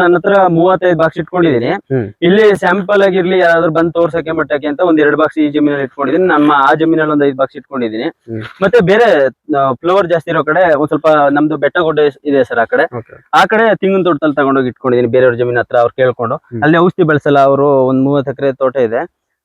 ನನ್ನ ಹತ್ರ ಮೂವತ್ತೈದು ಬಾಕ್ಸ್ ಇಟ್ಕೊಂಡಿದೀನಿ. ಇಲ್ಲಿ ಸ್ಯಾಂಪಲ್ ಆಗಿರ್ಲಿ ಯಾರಾದ್ರೂ ಬಂದ್ ತೋರ್ಸಕ್ಕೆ ಮಟ್ಟಕ್ಕೆ ಅಂತ ಒಂದ್ ಎರಡು ಬಾಕ್ಸ್ ಈ ಜಮೀನಲ್ಲಿ ಇಟ್ಕೊಂಡಿದೀನಿ ನಮ್ಮ ಆ ಜಮೀನಲ್ಲಿ ಒಂದ್ ಐದು ಬಾಕ್ಸ್ ಇಟ್ಕೊಂಡಿದೀನಿ ಮತ್ತೆ ಬೇರೆ ಫ್ಲವರ್ ಜಾಸ್ತಿ ಇರೋ ಕಡೆ ಒಂದ್ ಸ್ವಲ್ಪ ನಮ್ದು ಬೆಟ್ಟ ಗುಡ್ಡ ಇದೆ ಸರ್ ಆ ಕಡೆ. ಆ ಕಡೆ ತೆಂಗಿನ ತೋಟದಲ್ಲಿ ತಗೊಂಡೋಗಿ ಇಟ್ಕೊಂಡಿದೀನಿ ಬೇರೆಯವ್ರ ಜಮೀನ್ ಹತ್ರ ಅವ್ರು ಕೇಳ್ಕೊಂಡು. ಅಲ್ಲಿ ಔಷಧಿ ಬೆಳೆಸಲ್ಲ ಅವರು ಒಂದ್ ಮೂವತ್ತು ಎಕರೆ ತೋಟ ಇದೆ.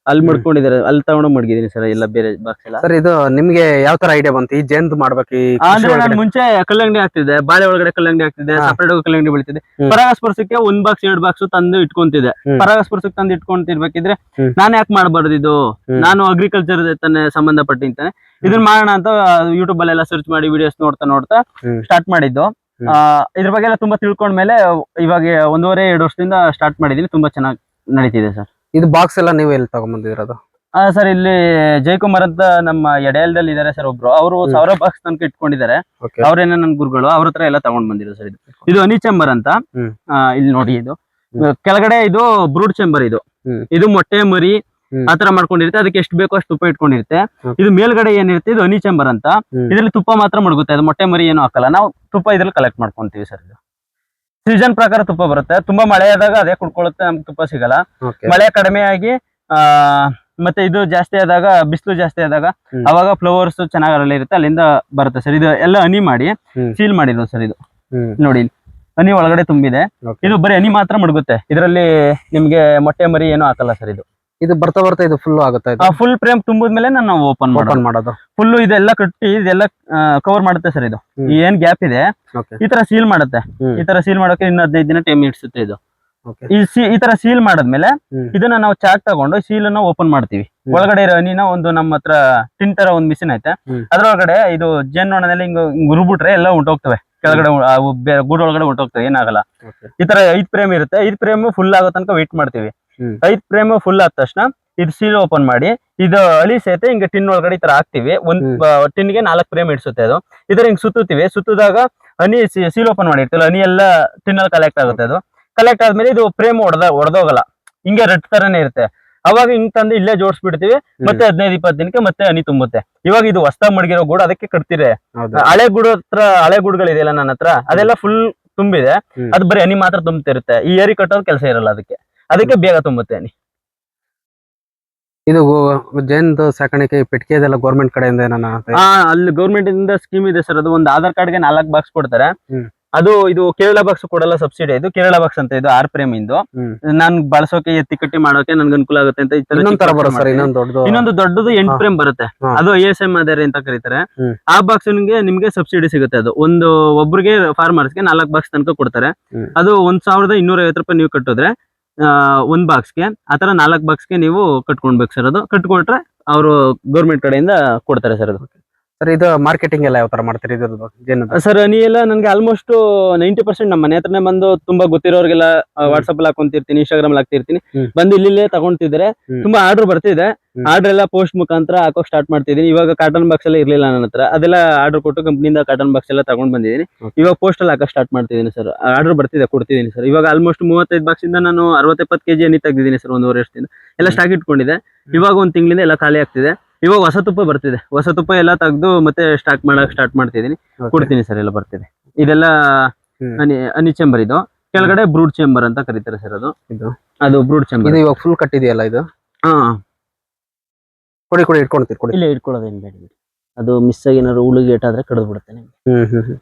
ಅಲ್ಲಿ ಮಡ್ಕೊಂಡಿದ್ದಾರೆ ಅಲ್ಲಿ ತಗೊಂಡು ಮಡಗಿದೀನಿ ಸರ್ ಎಲ್ಲ ಬೇರೆ ಬಾಕ್ಸ್ ಎಲ್ಲ ಸರ್ ಇದು ನಿಮ್ಗೆ ಯಾವ ತರ ಐಡಿಯಾ ಬಂತು ಈ ಜೇನ್ದು ಮಾಡ್ಬೇಕು ಈ ಕೃಷಿ ಅಂದ್ರೆ ನಾನು ಒಳಗಡೆ? ಮುಂಚೆ ಕಲ್ಲಂಗಡಿ ಆಗ್ತಿದೆ ಬಾಳೆ ಒಳಗಡೆ ಕಲ್ಲಂಗಡಿ ಆಗ್ತಿದೆ ಹಾ. ಸಪರೇಟ್ ಕಲ್ಲಂಗಡಿ ಬೆಳಿತಿದೆ ಹ್ಮ್. ಪರಾಗಸ್ಪರ್ಶಕ್ಕೆ ಒಂದ್ ಬಾಕ್ಸ್ ಎರಡ್ ಬಾಕ್ಸ್ ತಂದು ಇಟ್ಕೊಂತಿದೆ ಹ್ಮ್. ಪರಾಗಸ್ಪರ್ಶಕ್ಕೆ ತಂದು ಇಟ್ಕೊಂತಿರ್ಬೇಕಿದ್ರೆ ಹ್ಮ್. ನಾನು ಯಾಕೆ ಮಾಡಬಾರ್ದು ಇದು ಹ್ಮ್. ನಾನು ಅಗ್ರಿಕಲ್ಚರ್ ತಾನೆ ಸಂಬಂಧಪಟ್ಟಿಂತಾನೆ ಇದನ್ನ ಮಾಡೋಣ ಅಂತ ಯೂಟ್ಯೂಬ್ ಅಲ್ಲೆಲ್ಲ ಸರ್ಚ್ ಮಾಡಿ ವಿಡಿಯೋಸ್ ನೋಡ್ತಾ ನೋಡ್ತಾ ಹ್ಮ್. ಸ್ಟಾರ್ಟ್ ಮಾಡಿದ್ದು ಹ್ಮ್. ಆ, ಇದ್ರ ಬಗ್ಗೆ ಎಲ್ಲ ತುಂಬಾ ತಿಳ್ಕೊಂಡ್ಮೇಲೆ ಇವಾಗ ಒಂದೂವರೆ ಎರಡು ವರ್ಷದಿಂದ ಸ್ಟಾರ್ಟ್ ಮಾಡಿದೀನಿ ತುಂಬಾ ಚೆನ್ನಾಗಿ ನಡೀತಿದೆ ಸರ್ ಇದು ಬಾಕ್ಸ್ ಎಲ್ಲ ನೀವು ಎಲ್ಲಿ ತಗೊಂಡ್ಬಂದಿರೋದು ಸರ್ ಇಲ್ಲಿ ಜಯಕುಮಾರ್ ಅಂತ ನಮ್ಮ ಎಡೆಯಲ್ದಲ್ಲಿ ಇದಾರೆ ಸರ್ ಒಬ್ರು. ಅವರು ಸಾವಿರ ಬಾಕ್ಸ್ ತನಕ ಇಟ್ಕೊಂಡಿದ್ದಾರೆ. ಓಕೆ ಅವ್ರೇನ ನನ್ ಗುರುಗಳು ಅವ್ರ ಹತ್ರ ಎಲ್ಲ ತಗೊಂಡ್ ಬಂದಿರೋ ಸರ್ ಇದು. ಇದು ಹನಿ ಚೆಂಬರ್ ಅಂತ. ಹ್ಮ್. ಆ, ಇಲ್ಲಿ ನೋಡಿ ಇದು. ಹ್ಮ್. ಕೆಳಗಡೆ ಇದು ಬ್ರೂಡ್ ಚೆಂಬರ್ ಇದು. ಹ್ಮ್. ಇದು ಮೊಟ್ಟೆ ಮರಿ ಹ್ಮ್. ಆತರ ಮಾಡ್ಕೊಂಡಿರುತ್ತೆ. ಅದಕ್ಕೆ ಎಷ್ಟು ಬೇಕೋ ಅಷ್ಟು ತುಪ್ಪ ಇಟ್ಕೊಂಡಿರುತ್ತೆ. ಇದು ಮೇಲ್ಗಡೆ ಏನಿರುತ್ತೆ ಇದು ಹನಿ ಚೆಂಬರ್ ಅಂತ. ಹ್ಮ್. ಇದ್ರಲ್ಲಿ ತುಪ್ಪ ಮಾತ್ರ ಮಡಗುತ್ತೆ. ಅದು ಮೊಟ್ಟೆ ಮರಿ ಏನು ಹಾಕಲ್ಲ. ನಾವು ತುಪ್ಪ ಇದ್ರಲ್ಲಿ ಕಲೆಕ್ಟ್ ಮಾಡ್ಕೊಂತೀವಿ ಸರ್ ಇದು. ಸೀಸನ್ ಪ್ರಕಾರ ತುಪ್ಪ ಬರುತ್ತೆ. ತುಂಬಾ ಮಳೆ ಆದಾಗ ಅದೇ ಕುಡ್ಕೊಳ್ಳುತ್ತೆ ನಮ್ಗೆ ತುಪ್ಪ ಸಿಗಲ್ಲ. ಮಳೆ ಕಡಿಮೆ ಆಗಿ ಆ ಮತ್ತೆ ಇದು ಜಾಸ್ತಿ ಆದಾಗ ಬಿಸಿಲು ಜಾಸ್ತಿ ಆದಾಗ. ಅವಾಗ ಫ್ಲವರ್ಸ್ ಚೆನ್ನಾಗಿ ಅರಳಿರುತ್ತೆ ಅಲ್ಲಿಂದ ಬರುತ್ತೆ ಸರ್. ಇದು ಎಲ್ಲ ಹನಿ ಮಾಡಿ. ಸೀಲ್ ಮಾಡಿರೋದು ಸರ್ ಇದು. ನೋಡಿ. ಹನಿ ಒಳಗಡೆ ತುಂಬಿದೆ. ಇದು ಬರೀ ಹನಿ ಮಾತ್ರ ಮುಡುಗುತ್ತೆ. ಇದರಲ್ಲಿ ನಿಮ್ಗೆ ಮೊಟ್ಟೆ ಮರಿ ಏನು ಹಾಕಲ್ಲ ಸರ್ ಇದು. ಇದು ಬರ್ತಾ ಬರ್ತಾ ಇದು ಫುಲ್ ಆಗುತ್ತೆ ಫುಲ್ ಫ್ರೇಮ್ ತುಂಬಿದ್ಮೇಲೆ ನಾನು ಓಪನ್ ಓಪನ್ ಮಾಡೋದು. ಫುಲ್ ಇದೆಲ್ಲ ಕಟ್ಟಿ ಇದೆಲ್ಲ ಕವರ್ ಮಾಡುತ್ತೆ ಸರ್ ಇದು. ಈ ಏನ್ ಗ್ಯಾಪ್ ಇದೆ ಈ ತರ ಸೀಲ್ ಮಾಡುತ್ತೆ. ಈ ತರ ಸೀಲ್ ಮಾಡೋಕೆ ಇನ್ನು ಹದಿನೈದು ದಿನ ಟೈಮ್ ಇಡ್ಸುತ್ತೆ ಇದು. ಈ ತರ ಸೀಲ್ ಮಾಡದ್ಮೇಲೆ ಇದನ್ನ ನಾವು ಚಾಕ್ ತಗೊಂಡು ಸೀಲ್ ಅನ್ನ ಓಪನ್ ಮಾಡ್ತೀವಿ. ಒಳಗಡೆ ಇರೋ ಹನಿನ ಒಂದು ನಮ್ಮ ಹತ್ರ ಟಿನ್ ತರ ಒಂದ್ ಮಿಷಿನ್ ಐತೆ. ಅದ್ರೊಳಗಡೆ ಇದು ಜೇನ್ನೊಣದಲ್ಲಿ ಹಿಂಗ ಹಿಂಗ್ ಉರುಬಿಟ್ರೆ ಎಲ್ಲ ಉಂಟೋಗ್ತವೆ. ಕೆಳಗಡೆ ಗೂಡ್ ಗೂಡು ಒಳಗಡೆ ಹೊಂಟೋಗ್ತವೆ ಏನಾಗಲ್ಲ. ಈ ತರ ಐದ್ ಪ್ರೇಮ್ ಇರುತ್ತೆ. ಐದ್ ಪ್ರೇಮ್ ಫುಲ್ ಆಗೋ ತನಕ ವೇಟ್ ಮಾಡ್ತೀವಿ. ಐದ್ ಫ್ರೇಮ್ ಫುಲ್ ಆದ ತಕ್ಷಣ ಇದು ಸೀಲ್ ಓಪನ್ ಮಾಡಿ ಇದು ಅಳಿ ಸೇತೆ ಹಿಂಗ ಟಿನ್ ಒಳಗಡೆ ಈ ತರ ಹಾಕ್ತಿವಿ. ಒಂದ್ ಟಿನ್ ಟಿನ್ಗೆ ನಾಲ್ಕು ಫ್ರೇಮ್ ಇಡ್ಸುತ್ತೆ ಅದು. ಇದ್ರ ಹಿಂಗ್ ಸುತ್ತುತ್ತೀವಿ. ಸುತ್ತಿದಾಗ ಹನಿ ಸೀಲ್ ಓಪನ್ ಮಾಡಿರ್ತೀವಲ್ಲ ಹನಿ ಎಲ್ಲ ಟಿನ್ ಅಲ್ಲಿ ಕಲೆಕ್ಟ್ ಆಗುತ್ತೆ ಅದು. ಕಲೆಕ್ಟ್ ಆದ್ಮೇಲೆ ಇದು ಫ್ರೇಮ್ ಹೊಡೆದ ಹೊಡೆದೋಗಲ್ಲ ಹಿಂಗೆ ರೆಡ್ ತರನೇ ಇರುತ್ತೆ. ಅವಾಗ ಹಿಂಗ್ ತಂದು ಇಲ್ಲೇ ಜೋಡಿಸ್ಬಿಡ್ತೀವಿ. ಮತ್ತೆ ಹದಿನೈದು ಇಪ್ಪತ್ತು ದಿನಕ್ಕೆ ಮತ್ತೆ ಹನಿ ತುಂಬುತ್ತೆ. ಇವಾಗ ಇದು ಹೊಸ ಮಡಗಿರೋ ಗೂಡು ಅದಕ್ಕೆ ಕಟ್ತಿರೆ. ಹಳೆ ಗೂಡು ಹತ್ರ ಹಳೆ ಗೂಡುಗಳಿದೆಯಲ್ಲ ನನ್ನ ಹತ್ರ ಅದೆಲ್ಲ ಫುಲ್ ತುಂಬಿದೆ. ಅದು ಬರೀ ಹನಿ ಮಾತ್ರ ತುಂಬುತ್ತಿರುತ್ತೆ ಈ ಏರಿ ಕಟ್ಟೋದು ಕೆಲಸ ಇರಲ್ಲ ಅದಕ್ಕೆ. ಅದಕ್ಕೆ ಬೇಗ ತುಂಬುತ್ತೆ ಹನಿ ಇದು ಜೈನ್ದು ಸಾಕಾಣಿಕೆ ಸಾಕಾಣಿಕೆ ಪೆಟ್ಟಿಗೆದೆಲ್ಲ ಗೌರ್ಮೆಂಟ್ ಕಡೆಯಿಂದ ಏನಾನ ಆ ಅಲ್ಲಿ ಗೌರ್ಮೆಂಟ್ ಇಂದ ಸ್ಕೀಮ್ ಇದೆ ಸರ್ ಅದು ಒಂದು ಆಧಾರ್ ಕಾರ್ಡ್ಗೆ ನಾಲ್ಕು ಬಾಕ್ಸ್ ಕೊಡ್ತಾರೆ ಹ್ಮ್. ಅದು ಇದು ಕೇರಳ ಬಾಕ್ಸ್ ಕೊಡಲ್ಲ ಸಬ್ಸಿಡಿ ಇದು ಕೇರಳ ಬಾಕ್ಸ್ ಅಂತ ಇದು ಆರ್ ಪ್ರೇಮ್ ಇಂದು ಹ್ಮ್. ನಾನ್ ಬಳಸೋಕೆ ಎತ್ತಿ ಕಟ್ಟಿ ಮಾಡೋಕೆ ನನ್ಗೆ ಅನುಕೂಲ ಆಗುತ್ತೆ ಅಂತ ಈ ತರ ಇನ್ನೊಂದ್ ಚಿಕ್ಕ ತರ box ಸರ್ ಮಾಡ್ತೀನಿ. ಇನ್ನೊಂದ್ ದೊಡ್ಡದು ಇನ್ನೊಂದು ದೊಡ್ಡದು ಎಂಟ್ ಪ್ರೇಮ್ ಬರುತ್ತೆ ಹಾ. ಅದು ಎ ಎಸ್ ಎಂ ಅದೇರಿ ಅಂತ ಕರೀತಾರೆ ಹ್ಮ್. ಆ ಬಾಕ್ಸ್ ನಿಮ್ಗೆ ಸಬ್ಸಿಡಿ ಸಿಗುತ್ತೆ ಅದು ಒಂದು ಒಬ್ರಿಗೆ ಫಾರ್ಮರ್ಸ್ಗೆ ನಾಲ್ಕು ಬಾಕ್ಸ್ ತನಕ ಕೊಡ್ತಾರೆ ಹ್ಮ್. ಅದು ಒಂದ್ ಸಾವಿರದ ಇನ್ನೂರ ಐವತ್ತು ರೂಪಾಯಿ ನೀವು ಕಟ್ಟಿದ್ರೆ ಒಂದ್ ಬಾಕ್ಸ್ಗೆ ಆತರ ನಾಲ್ಕು ಬಾಕ್ಸ್ಗೆ ನೀವು ಕಟ್ಕೊಳ್ಬೇಕು ಸರ್ ಅದು. ಕಟ್ಕೊಟ್ರೆ ಅವರು ಗೌರ್ಮೆಂಟ್ ಕಡೆಯಿಂದ ಕೊಡ್ತಾರೆ ಸರ್ ಅದು. ಸರ್ ಇದು ಮಾರ್ಕೆಟಿಂಗ್ ಎಲ್ಲ ಯಾವ ತರ ಮಾಡ್ತೀರಿ? ಇದ್ರದ್ದು ಸರ್ ನೀ ಎಲ್ಲ ನನ್ಗೆ ಆಲ್ಮೋಸ್ಟ್ ನೈಂಟಿ ಪರ್ಸೆಂಟ್ ನಮ್ಮ ಮನೆ ಹತ್ರನೇ ಬಂದು ತುಂಬಾ ಗೊತ್ತಿರೋರಿಗೆಲ್ಲ ವಾಟ್ಸ್ಆಪ್ ಅಲ್ಲಿ ಹಾಕೊಂತಿರ್ತೀನಿ ಇನ್ಸ್ಟಾಗ್ರಾಮ್ ಅಲ್ಲಿ ಹಾಕ್ತಿರ್ತೀನಿ. ಬಂದು ಇಲ್ಲಿಲ್ಲೇ ತಗೊಂತಿದ್ರೆ ತುಂಬಾ ಆರ್ಡರ್ ಬರ್ತಿದೆ. ಆರ್ಡರ್ ಎಲ್ಲ ಪೋಸ್ಟ್ ಮುಖಾಂತರ ಹಾಕೋಕ್ ಸ್ಟಾರ್ಟ್ ಮಾಡ್ತಿದ್ದೀನಿ. ಇವಾಗ ಕಾಟನ್ ಬಾಕ್ಸ್ ಎಲ್ಲ ಇರ್ಲಿಲ್ಲ ನನ್ನ ಹತ್ರ. ಅದೆಲ್ಲ ಆರ್ಡರ್ ಕೊಟ್ಟು ಕಂಪ್ನಿಯಿಂದ ಕಾಟನ್ ಬಾಕ್ಸ್ ಎಲ್ಲ ತಗೊಂಡ್ ಬಂದಿದ್ದೀನಿ. ಇವಾಗ ಪೋಸ್ಟ್ ಅಲ್ಲಿ ಹಾಕಕ್ ಸ್ಟಾರ್ಟ್ ಮಾಡ್ತಿದ್ದೀನಿ ಸರ್ ಆರ್ಡರ್ ಬರ್ತಿದೆ ಕೊಡ್ತಿದ್ದೀನಿ ಸರ್ ಇವಾಗ ಆಲ್ಮೋಸ್ಟ್ ಮೂವತ್ತೈದು ಬಾಕ್ಸ್ ಇಂದ ನಾನು ಅರವತ್ತೆಪ್ಪತ್ತು ಕೆಜಿ ಎಣ್ಣೆ ತೆಗ್ದಿದ್ದೀನಿ ಸರ್ ಒಂದು ವರ್ಷದಿಂದ. ಎಲ್ಲ ಸ್ಟಾಕ್ ಇಟ್ಕೊಂಡಿದೆ ಇವಾಗ ಒಂದ್ ತಿಂಗಳಿಂದ ಎಲ್ಲ ಖಾಲಿ ಆಗ್ತಿದೆ. ಇವಾಗ ಹೊಸ ತುಪ್ಪ ಬರ್ತಿದೆ. ಹೊಸ ತುಪ್ಪ ಎಲ್ಲ ತೆಗ್ದು ಮತ್ತೆ ಸ್ಟಾಕ್ ಮಾಡಕ್ ಸ್ಟಾರ್ಟ್ ಮಾಡ್ತಿದೀನಿ ಕೊಡ್ತೀನಿ ಸರ್ ಎಲ್ಲ ಬರ್ತಿದೆ. ಇದೆಲ್ಲ ಅನಿ ಚೇಂಬರ್ ಇದು. ಕೆಳಗಡೆ ಬ್ರೂಡ್ ಚೇಂಬರ್ ಅಂತ ಕರೀತಾರೆ ಸರ್ ಅದು. ಇದು. ಅದು ಬ್ರೂಡ್ ಚೇಂಬರ್ ಇವಾಗ ಫುಲ್ ಕಟ್ಟಿದೆಯಲ್ಲ ಇದು? ಹಾ. ಕೊಡಿ ಕೊಡಿ ಇಟ್ಕೊಳ್ತೀರಿ ಕೊಡಿ. ಇಲ್ಲ ಇಟ್ಕೊಳ್ಳೋದೇನು ಬೇಡ ಅದು ಮಿಸ್ ಆಗಿ ಏನಾದ್ರು ಉಳುಗೇಟಾದ್ರೆ ಏಟಾದ್ರೆ ಕಡ್ದು ಬಿಡುತ್ತೆ ನಿಮ್ಗೆ ಹ್ಮ್ ಹ್ಮ್.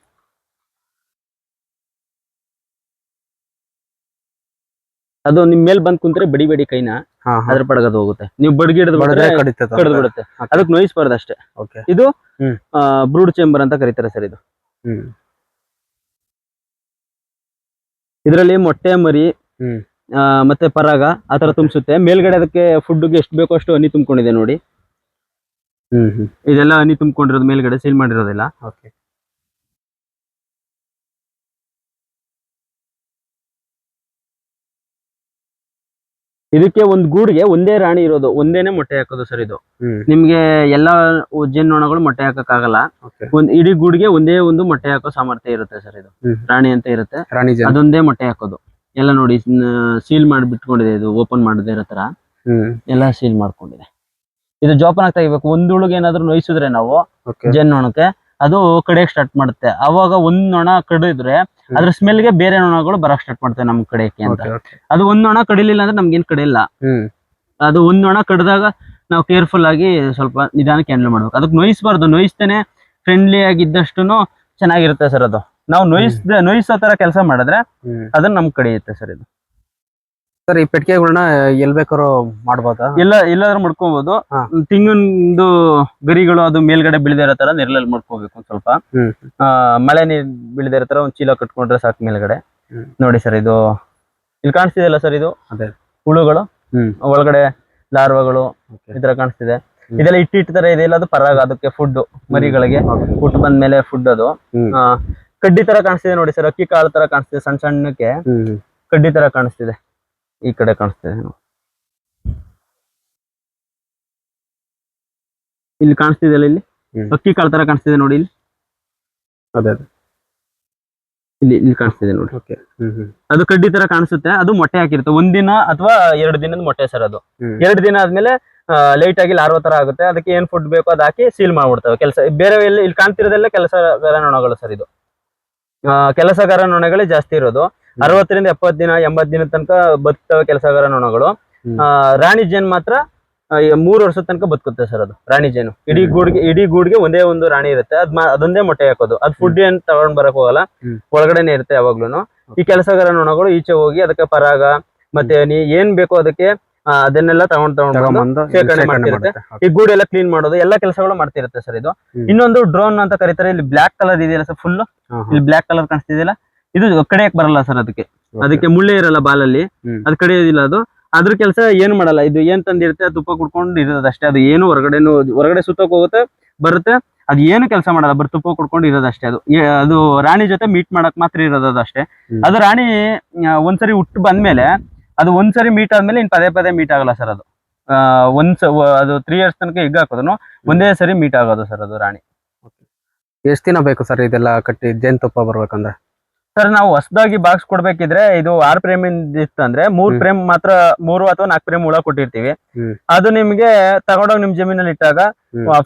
ಅದು ನಿಮ್ ಮೇಲೆ ಬಂದ್ ಕುಂತ್ರೆ ಬಡಿಬೇಡಿ ಬಡಿ ಕೈನ ಅದ್ರ ಪಡಗದು ಹೋಗುತ್ತೆ. ನೀವು ಬಡ್ಗಿ ಹಿಡಿದು ಬಿಡುತ್ತೆ. ಅದಕ್ಕೆ ನೋಯಿಸ್ಬಾರ್ದು ಅಷ್ಟೇ ಓಕೆ ಇದು ಬ್ರೂಡ್ ಚೇಂಬರ್ ಅಂತ ಕರೀತಾರೆ ಸರ್ ಇದು. ಇದರಲ್ಲಿ ಮೊಟ್ಟೆ ಮರಿ ಮತ್ತೆ ಪರಾಗ ಆತರ ತುಂಬಿಸುತ್ತೆ. ಮೇಲ್ಗಡೆ ಅದಕ್ಕೆ ಫುಡ್ಗೆ ಎಷ್ಟು ಬೇಕೋ ಅಷ್ಟು ಹನಿ ತುಂಬಿಕೊಂಡಿದೆ ನೋಡಿ. ಹ್ಮ್ ಹ್ಮ್. ಇದೆಲ್ಲ ಹನಿ ತುಂಬಿಕೊಂಡಿರೋದು ಮೇಲ್ಗಡೆ ಸೀಲ್ ಮಾಡಿರೋದಿಲ್ಲ. ಇದಕ್ಕೆ ಒಂದ್ ಗೂಡ್ಗೆ ಒಂದೇ ರಾಣಿ ಇರೋದು ಒಂದೇನೆ ಮೊಟ್ಟೆ ಹಾಕೋದು ಸರ್ ಇದು. ನಿಮ್ಗೆ ಎಲ್ಲಾ ಜೇನ್ನೊಣಗಳು ಮೊಟ್ಟೆ ಹಾಕಕ್ ಆಗಲ್ಲ. ಒಂದ್ ಇಡೀ ಗೂಡ್ಗೆ ಒಂದೇ ಒಂದು ಮೊಟ್ಟೆ ಹಾಕೋ ಸಾಮರ್ಥ್ಯ ಇರುತ್ತೆ ಸರ್ ಇದು. ರಾಣಿ ಅಂತ ಇರುತ್ತೆ. ಅದೊಂದೇ ಮೊಟ್ಟೆ ಹಾಕೋದು. ಎಲ್ಲ ನೋಡಿ ಸೀಲ್ ಮಾಡಿ ಬಿಟ್ಕೊಂಡಿದೆ ಇದು ಓಪನ್ ಮಾಡದೇ ಇರೋ ತರ ಎಲ್ಲ ಸೀಲ್ ಮಾಡ್ಕೊಂಡಿದೆ. ಇದು ಜೋಪಾನ ತೆಗಿಬೇಕು. ಒಂದ್ ಉಳುಗ್ ಏನಾದ್ರು ನೋಯಿಸಿದ್ರೆ ನಾವು ಜೇನ್ನೊಣಕ್ಕೆ ಅದು ಕಡಿಯಕ್ ಸ್ಟಾರ್ಟ್ ಮಾಡುತ್ತೆ. ಅವಾಗ ಒಂದ್ ನೊಣ ಕಡಿದ್ರೆ ಅದ್ರ ಸ್ಮೆಲ್ಗೆ ಬೇರೆ ನೊಣಗಳು ಬರಕ್ ಸ್ಟಾರ್ಟ್ ಮಾಡ್ತವೆ ನಮ್ ಕಡೆಯಕ್ಕೆ ಅಂತ. ಅದು ಒಂದ್ ನೊಣ ಕಡಿಲಿಲ್ಲ ಅಂದ್ರೆ ನಮ್ಗೇನ್ ಕಡಿಯಲ್ಲ ಹ್ಮ್. ಅದು ಒಂದ್ ನೊಣ ಕಡಿದಾಗ ನಾವು ಕೇರ್ಫುಲ್ ಆಗಿ ಸ್ವಲ್ಪ ನಿಧಾನಕ್ಕೆ ಹ್ಯಾಂಡಲ್ ಮಾಡ್ಬೇಕು. ಅದಕ್ಕೆ ನೋಯಿಸ್ಬಾರ್ದು. ನೋಯಿಸ್ತೇನೆ ಫ್ರೆಂಡ್ಲಿ ಆಗಿದ್ದಷ್ಟು ಚೆನ್ನಾಗಿರುತ್ತೆ ಸರ್ ಅದು. ನಾವು ನೋಯಿಸ್ ನೋಯಿಸೋ ತರ ಕೆಲಸ ಮಾಡಿದ್ರೆ ಅದನ್ನ ನಮ್ ಕಡಿಯುತ್ತೆ ಸರ್ ಇದು. ಸರ್ ಈ ಪೆಟ್ಟಿಗೆಗಳನ್ನ ಎಲ್ ಬೇಕಾದ್ರೂ ಮಾಡ್ಬೋದಾ? ಇಲ್ಲ ಎಲ್ಲಾದ್ರೂ ಮಾಡ್ಕೋಬಹುದು ಹಾ. ತೆಂಗಿನದು ಗರಿಗಳು ಅದು ಮೇಲ್ಗಡೆ ಬೀಳದಿರೋ ತರ ನೆರಳಲ್ಲಿ ಮಾಡ್ಕೋಬೇಕು ಒಂದ್ ಸ್ವಲ್ಪ. ಹ್ಮ್. ಆ, ಮಳೆ ನೀರ್ ಬೀಳದೇ ಇರೋ ತರ ಒಂದ್ ಚೀಲ ಕಟ್ಕೊಂಡ್ರೆ ಸಾಕು ಮೇಲ್ಗಡೆ. ಹ್ಮ್. ನೋಡಿ ಸರ್ ಇದು ಇಲ್ಲಿ ಕಾಣಿಸ್ತಿದೆಯಲ್ಲ ಸರ್ ಇದು? ಅದೇ. ಹುಳುಗಳು. ಹ್ಮ್. ಒಳಗಡೆ ಲಾರ್ವಗಳು Okay. ಈ ತರ ಕಾಣಿಸ್ತಿದೆ. ಹ್ಮ್. ಇದೆಲ್ಲ ಇಟ್ಟು ತರ ಇದೆ ಇಲ್ಲ ಅದು ಪರಾಗ ಅದಕ್ಕೆ ಫುಡ್ ಮರಿಗಳಿಗೆ Okay. ಬಂದ ಬಂದ್ಮೇಲೆ ಫುಡ್ ಅದು. ಹ್ಮ್. ಆ, ಕಡ್ಡಿ ತರ ಕಾಣಿಸ್ತಿದೆ ನೋಡಿ ಸರ್ ಅಕ್ಕಿ ಕಾಳು ತರ ಕಾಣಿಸ್ತಿದೆ ಸಣ್ಣ ಸಣ್ಣಕ್ಕೆ ಹ್ಮ್. ಕಡ್ಡಿ ತರ ಕಾಣಿಸ್ತಿದೆ. ಈ ಕಡೆ ಕಾಣಿಸ್ತಿದೆ. ಇಲ್ಲಿ ಕಾಣಿಸ್ತಿದೆಯಲ್ಲ ಇಲ್ಲಿ. ಅಕ್ಕಿ ಕಾಳು ತರ ಕಾಣಿಸ್ತಿದೆ ನೋಡಿ ಇಲ್ಲಿ. ಅದೇ ಅದೇ. ಇಲ್ಲಿ ಇಲ್ಲಿ ಕಾಣಿಸ್ತಿದೆ ನೋಡಿ. ಓಕೆ. ಅದು ಕಡ್ಡಿ ತರ ಕಾಣಿಸುತ್ತೆ ಅದು ಮೊಟ್ಟೆ ಹಾಕಿರುತ್ತೆ. ಒಂದಿನ ಅಥವಾ ಎರಡು ದಿನದ ಮೊಟ್ಟೆ ಸರ್ ಅದು. ಎರಡು ದಿನ ಆದ್ಮೇಲೆ ಲೈಟ್ ಆಗಿ ಲಾರ್ವ ತರ ಆಗುತ್ತೆ. ಅದಕ್ಕೆ ಏನ್ ಫುಡ್ ಬೇಕೋ ಅದು ಹಾಕಿ ಸೀಲ್ ಮಾಡ್ಬಿಡ್ತವೆ. ಕೆಲಸ ಬೇರೆ ಇಲ್ಲಿ ಕಾಣ್ತಿರೋದೆಲ್ಲ ಕೆಲಸಗಾರ ನೊಣಗಳು ಸರ್ ಇದು. ಆ, ಕೆಲಸಗಾರ ನೊಣಗಳೇ ಜಾಸ್ತಿ ಇರೋದು. ಅರವತ್ತರಿಂದ ಎಪ್ಪತ್ ದಿನ ಎಂಬತ್ ದಿನ ತನಕ ಬದುಕ್ತವೆ ಕೆಲಸಗಾರ ನೊಣಗಳು. ಆ, ರಾಣಿ ಜೇನ್ ಮಾತ್ರ ಮೂರು ವರ್ಷದ ತನಕ ಬದುಕುತ್ತೆ ಸರ್ ಅದು ರಾಣಿ ಜೇನು. ಇಡೀ ಗೂಡ್ಗೆ ಇಡೀ ಗೂಡ್ಗೆ ಒಂದೇ ಒಂದು ರಾಣಿ ಇರುತ್ತೆ. ಅದ್ ಅದೊಂದೇ ಮೊಟ್ಟೆ ಹಾಕೋದು. ಅದ್ ಫುಡ್ ಏನ್ ತಗೊಂಡ್ ಬರಕ್ ಹೋಗಲ್ಲ. ಒಳಗಡೆನೆ ಇರುತ್ತೆ ಯಾವಾಗ್ಲೂನು. ಈ ಕೆಲಸಗಾರ ನೊಣಗಳು ಈಚೆ ಹೋಗಿ ಅದಕ್ಕೆ ಪರಾಗ ಮತ್ತೆ ನೀ ಏನ್ ಬೇಕೋ ಅದಕ್ಕೆ ಅದನ್ನೆಲ್ಲ ತಗೊಂಡ್ ತಗೊಂಡ್ ಶೇಖರಣೆ ಮಾಡ್ತಿರುತ್ತೆ. ಈ ಈ ಎಲ್ಲ ಕ್ಲೀನ್ ಮಾಡೋದು ಎಲ್ಲ ಕೆಲಸಗಳು ಮಾಡ್ತಿರುತ್ತೆ ಸರ್ ಇದು. ಇನ್ನೊಂದು ಡ್ರೋನ್ ಅಂತ ಕರೀತಾರೆ ಇಲ್ಲಿ ಬ್ಲಾಕ್ ಕಲರ್ ಇದೆಯಲ್ಲ ಸರ್ ಫುಲ್. ಇಲ್ಲಿ ಬ್ಲಾಕ್ ಕಲರ್ ಕಾಣಿಸ್ತಿದೆಯಲ್ಲ? ಇದು ಕಡಿಯಕ್ ಬರಲ್ಲ ಸರ್ ಅದಕ್ಕೆ. ಅದಕ್ಕೆ ಮುಳ್ಳೆ ಇರಲ್ಲ ಬಾಲಲ್ಲಿ. ಅದ್ ಕಡಿಯೋದಿಲ್ಲ ಅದು. ಅದ್ರ ಕೆಲಸ ಏನ್ ಮಾಡಲ್ಲ. ಇದು ಏನ್ ತಂದಿರುತ್ತೆ ತುಪ್ಪ ಕುಡ್ಕೊಂಡು ಇರೋದಷ್ಟೇ. ಅದು ಏನು ಹೊರಗಡೆನು ಹೊರಗಡೆ ಸುತ್ತಕ್ ಹೋಗುತ್ತೆ ಬರುತ್ತೆ. ಅದ್ ಏನು ಕೆಲಸ ಮಾಡಲ್ಲ ಬರ್ ತುಪ್ಪ ಕುಡ್ಕೊಂಡು ಇರೋದಷ್ಟೇ ಅದು. ಅದು ರಾಣಿ ಜೊತೆ ಮೀಟ್ ಮಾಡಕ್ ಮಾತ್ರ ಇರೋದು ಅದು ಅಷ್ಟೇ. ಅದು ರಾಣಿ ಒಂದ್ಸರಿ ಹುಟ್ಟು ಬಂದ್ಮೇಲೆ ಅದು ಒಂದ್ಸರಿ ಮೀಟ್ ಆದ್ಮೇಲೆ ಇನ್ ಪದೇ ಪದೇ ಮೀಟ್ ಆಗಲ್ಲ ಸರ್ ಅದು. ಒಂದ್ಸ ಅದು ತ್ರೀ ಇಯರ್ಸ್ ತನಕ ಎಗ್ ಹಾಕೋದನು ಒಂದೇ ಸರಿ ಮೀಟ್ ಆಗೋದು ಸರ್ ಅದು ರಾಣಿ. ಎಷ್ಟ್ ದಿನ ಬೇಕು ಸರ್ ಇದೆಲ್ಲ ಕಟ್ಟಿ ಜೇನುತುಪ್ಪ ಬರ್ಬೇಕಂದ್ರೆ? ಸರ್ ನಾವು ಹೊಸದಾಗಿ ಬಾಕ್ಸ್ ಕೊಡ್ಬೇಕಿದ್ರೆ ಇದು ಆರ್ ಫ್ರೇಮ್ ಇತ್ತು ಅಂದ್ರೆ ಮೂರ್ ಪ್ರೇಮ್ ಫ್ರೇಮ್ ಮಾತ್ರ ಮೂರು ಅಥವಾ ನಾಲ್ಕು ಫ್ರೇಮ್ ಹುಳ ಕೊಟ್ಟಿರ್ತೀವಿ. ಅದು ನಿಮ್ಗೆ ತಗೊಂಡೋಗಿ ನಿಮ್ ಜಮೀನಲ್ಲಿ ಇಟ್ಟಾಗ.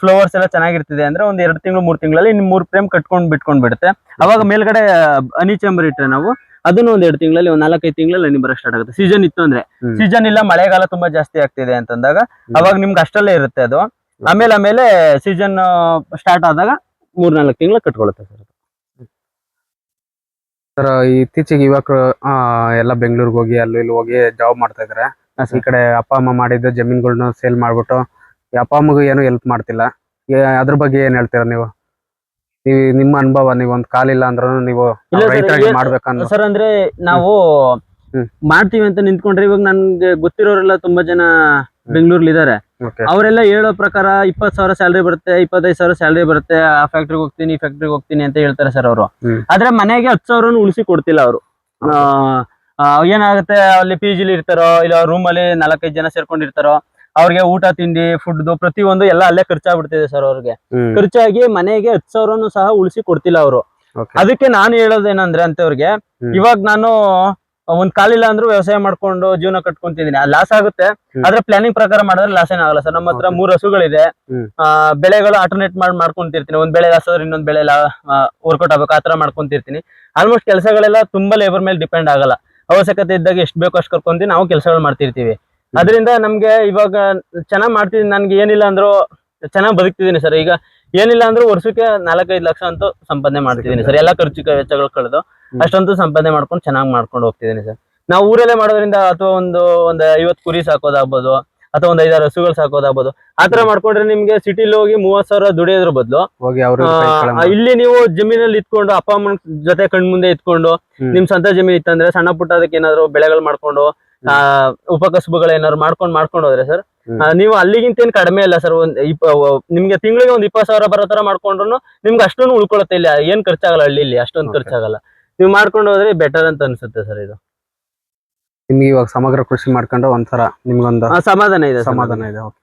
ಫ್ಲವರ್ಸ್ ಎಲ್ಲ ಚೆನ್ನಾಗಿರ್ತಿದೆ ಅಂದ್ರೆ ಒಂದ್ ಎರಡು ತಿಂಗಳು ಮೂರ್ ತಿಂಗಳಲ್ಲಿ ನಿಮ್ ಮೂರ್ ಫ್ರೇಮ್ ಕಟ್ಕೊಂಡ್ ಬಿಟ್ಕೊಂಡ್ ಬಿಡುತ್ತೆ. ಅವಾಗ ಮೇಲ್ಗಡೆ ಹನಿ ಚೇಂಬರ್ ಇಟ್ರೆ ನಾವು ಅದನ್ನು ಒಂದ್ ಎರಡು ತಿಂಗಳಲ್ಲಿ ಒಂದ್ ನಾಲ್ಕೈದು ತಿಂಗಳಲ್ಲಿ ಹನಿ ಬರಕ್ ಸ್ಟಾರ್ಟ್ ಆಗುತ್ತೆ. ಸೀಸನ್ ಇತ್ತು ಅಂದ್ರೆ. ಸೀಸನ್ ಇಲ್ಲ ಮಳೆಗಾಲ ತುಂಬಾ ಜಾಸ್ತಿ ಆಗ್ತಿದೆ ಅಂತಂದಾಗ ಅವಾಗ ನಿಮ್ಗೆ ಅಷ್ಟಲ್ಲೇ ಇರುತ್ತೆ ಅದು. ಆಮೇಲೆ ಆಮೇಲೆ ಸೀಸನ್ ಸ್ಟಾರ್ಟ್ ಆದಾಗ ಮೂರ್ ನಾಲ್ಕು ತಿಂಗಳು ಕಟ್ಕೊಳುತ್ತೆ ಸರ್ ಸರ್ ಇತ್ತೀಚೆಗೆ ಯುವಕರು ಎಲ್ಲ ಬೆಂಗಳೂರಿಗೆ ಹೋಗಿ ಅಲ್ಲಿ ಇಲ್ಲಿ ಹೋಗಿ ಜಾಬ್ ಮಾಡ್ತಾ ಇದಾರೆ. ಈ ಕಡೆ ಅಪ್ಪ ಅಮ್ಮ ಮಾಡಿದ್ದ ಜಮೀನುಗಳನ್ನ ಸೇಲ್ ಮಾಡ್ಬಿಟ್ಟು ಈ ಅಪ್ಪ ಅಮ್ಮಗೂ ಏನು ಹೆಲ್ಪ್ ಮಾಡ್ತಿಲ್ಲ. ಏ- ಅದ್ರ ಬಗ್ಗೆ ಏನ್ ಹೇಳ್ತೀರಾ ನೀವು? ನೀವು ನಿಮ್ಮ ಅನುಭವ ನೀವು ಒಂದ್ ಕಾಲಿಲ್ಲ ಅಂದ್ರೂ ನೀವು ಇಲ್ಲ sir, ರೈತರಾಗಿ ಏನ್- ಸರ್ ಅಂದ್ರೆ ನಾವು ಹ್ಮ್. ಮಾಡ್ತೀವಿ ಅಂತ ನಿಂತ್ಕೊಂಡ್ರೆ ಇವಾಗ ನನ್ಗೆ ಗೊತ್ತಿರೋರೆಲ್ಲ ತುಂಬಾ ಜನ ಬೆಂಗಳೂರಲ್ಲಿ ಇದಾರೆ ಅವರೆಲ್ಲ ಹೇಳೋ ಪ್ರಕಾರ ಇಪ್ಪತ್ ಸಾವಿರ ಸ್ಯಾಲ್ರಿ ಬರುತ್ತೆ ಇಪ್ಪತ್ತೈದು ಸಾವಿರ ಸ್ಯಾಲ್ರಿ ಬರುತ್ತೆ ಆ ಫ್ಯಾಕ್ಟ್ರಿಗೆ ಹೋಗ್ತೀನಿ ಈ ಫ್ಯಾಕ್ಟ್ರಿಗೆ ಹೋಗ್ತೀನಿ ಅಂತ ಹೇಳ್ತಾರೆ ಸರ್ ಅವರು. ಆದ್ರೆ ಮನೆಗೆ ಹತ್ತು ಸಾವಿರ ಉಳಿಸಿ ಕೊಡ್ತಿಲ್ಲ ಅವರು. ಏನಾಗುತ್ತೆ ಅಲ್ಲಿ ಪಿ ಜಿಲಿ ಇರ್ತಾರೋ ಇಲ್ಲ ರೂಮ್ ಅಲ್ಲಿ ನಾಲ್ಕೈದು ಜನ ಸೇರ್ಕೊಂಡಿರ್ತಾರೋ ಅವ್ರಿಗೆ ಊಟ ತಿಂಡಿ ಫುಡ್ ಪ್ರತಿಯೊಂದು ಎಲ್ಲ ಅಲ್ಲೇ ಖರ್ಚಾಗ್ಬಿಡ್ತಿದೆ ಸರ್ ಅವ್ರಿಗೆ. ಖರ್ಚಾಗಿ ಮನೆಗೆ ಹತ್ತು ಸಾವಿರನು ಸಹ ಉಳಿಸಿ ಕೊಡ್ತಿಲ್ಲ ಅವರು. ಅದಕ್ಕೆ ನಾನು ಹೇಳೋದೇನಂದ್ರೆ ಅಂತವ್ರಿಗೆ. ಇವಾಗ ನಾನು ಒಂದ್ ಕಾಲಿಲ್ಲ ಅಂದ್ರೂ ವ್ಯವಸಾಯ ಮಾಡ್ಕೊಂಡು ಜೀವನ ಕಟ್ಕೊಂತಿದೀನಿ. ಲಾಸ್ ಆಗುತ್ತೆ. ಆದ್ರೆ ಪ್ಲಾನಿಂಗ್ ಪ್ರಕಾರ ಮಾಡಿದ್ರೆ ಲಾಸ್ ಏನಾಗಲ್ಲ ಸರ್. ನಮ್ಮ ಹತ್ರ. ಮೂರ್ ಹಸುಗಳಿದೆ. ಆ, ಬೆಳೆಗಳು ಆಲ್ಟರ್ನೇಟ್ ಮಾಡಿ ಮಾಡ್ಕೊಂತಿರ್ತೀನಿ. ಒಂದ್ ಬೆಳೆ ಲಾಸ್ ಆದ್ರೆ ಇನ್ನೊಂದ್ ಬೆಳೆ ವರ್ಕೌಟ್ ಆಗ್ಬೇಕು ಆತರ ಮಾಡ್ಕೊಂತಿರ್ತೀನಿ. ಆಲ್ಮೋಸ್ಟ್ ಕೆಲಸಗಳೆಲ್ಲ ತುಂಬಾ ಲೇಬರ್ ಮೇಲೆ ಡಿಪೆಂಡ್ ಆಗಲ್ಲ. ಅವಶ್ಯಕತೆ ಇದ್ದಾಗ ಎಷ್ಟು ಬೇಕೋ ಅಷ್ಟು ಕರ್ಕೊಂತೀನಿ ನಾವು ಕೆಲಸಗಳು ಮಾಡ್ತಿರ್ತೀವಿ. ಅದರಿಂದ ನಮ್ಗೆ ಇವಾಗ ಚೆನ್ನಾಗ್ ಮಾಡ್ತಿದ್ದೀನಿ ನನ್ಗೆ ಏನಿಲ್ಲ ಅಂದ್ರು ಚೆನ್ನಾಗ್ ಬದುಕ್ತಿದ್ದೀನಿ ಸರ್. ಈಗ ಏನಿಲ್ಲ ಅಂದ್ರೂ ವರ್ಷಕ್ಕೆ ನಾಲ್ಕೈದು ಲಕ್ಷ ಅಂತೂ ಸಂಪಾದನೆ ಮಾಡ್ತಿದ್ದೀನಿ ಸರ್. ಎಲ್ಲ ಖರ್ಚು ವೆಚ್ಚಗಳು ಕಳೆದು. ಅಷ್ಟಂತೂ ಸಂಪಾದನೆ ಮಾಡ್ಕೊಂಡು ಚೆನ್ನಾಗಿ ಮಾಡ್ಕೊಂಡು ಹೋಗ್ತಿದ್ದೀನಿ ಸರ್ ನಾವು ಊರಲ್ಲೇ ಮಾಡೋದ್ರಿಂದ ಅಥವಾ ಒಂದು ಒಂದ್ ಐವತ್ ಕುರಿ ಸಾಕೋದಾಗ್ಬೋದು ಅಥವಾ ಒಂದ್ ಐದಾರು ಹಸುಗಳು ಸಾಕೋದಾಗ್ಬೋದು ಆತರ ಮಾಡ್ಕೊಂಡ್ರೆ ನಿಮ್ಗೆ ಸಿಟಿಲಿ ಹೋಗಿ ಮೂವತ್ ಸಾವಿರ ದುಡಿಯೋದ್ರ ಬದಲು ಇಲ್ಲಿ ನೀವು ಜಮೀನಲ್ಲಿ ಇತ್ಕೊಂಡು ಅಪ್ಪ ಅಮ್ಮನ ಜೊತೆ ಕಣ್ ಮುಂದೆ ಇತ್ಕೊಂಡು. ನಿಮ್ ಸ್ವಂತ ಜಮೀನ್ ಇತ್ತಂದ್ರೆ ಸಣ್ಣ ಪುಟ್ಟ ಅದಕ್ಕೆ ಏನಾದ್ರು ಬೆಳೆಗಳು ಮಾಡ್ಕೊಂಡು ಆ ಉಪಕಸಬುಗಳು ಏನಾದ್ರು ಮಾಡ್ಕೊಂಡು ಮಾಡ್ಕೊಂಡು ಹೋದ್ರೆ ಸರ್. ನೀವು ಅಲ್ಲಿಗಿಂತ ಏನ್ ಕಡಿಮೆ ಇಲ್ಲ ಸರ್ ಒಂದ್ ಇಪ್ಪ ನಿಮ್ಗೆ ತಿಂಗಳಿಗೆ ಒಂದ್ ಇಪ್ಪತ್ ಸಾವಿರ ಬರೋ ತರ ಮಾಡ್ಕೊಂಡ್ರು ನಿಮ್ಗೆ ಅಷ್ಟೊಂದು ಉಳ್ಕೊಳತ್ತೆ ಇಲ್ಲ ಏನ್ ಖರ್ಚಾಗಲ್ಲ ಹಳ್ಳಿಲಿ ಅಷ್ಟೊಂದು. ಖರ್ಚಾಗಲ್ಲ ನೀವು ಮಾಡ್ಕೊಂಡು ಹೋದ್ರೆ ಬೆಟರ್ ಅಂತ ಅನ್ಸುತ್ತೆ ಸರ್ ಇದು. ನಿಮ್ಗೆ ಇವಾಗ ಸಮಗ್ರ ಕೃಷಿ ಮಾಡ್ಕೊಂಡು ಒಂಥರ ನಿಮ್ಗೊಂದು ಸಮಾಧಾನ ಇದೆ ಸಮಾಧಾನ ಇದೆ ಓಕೆ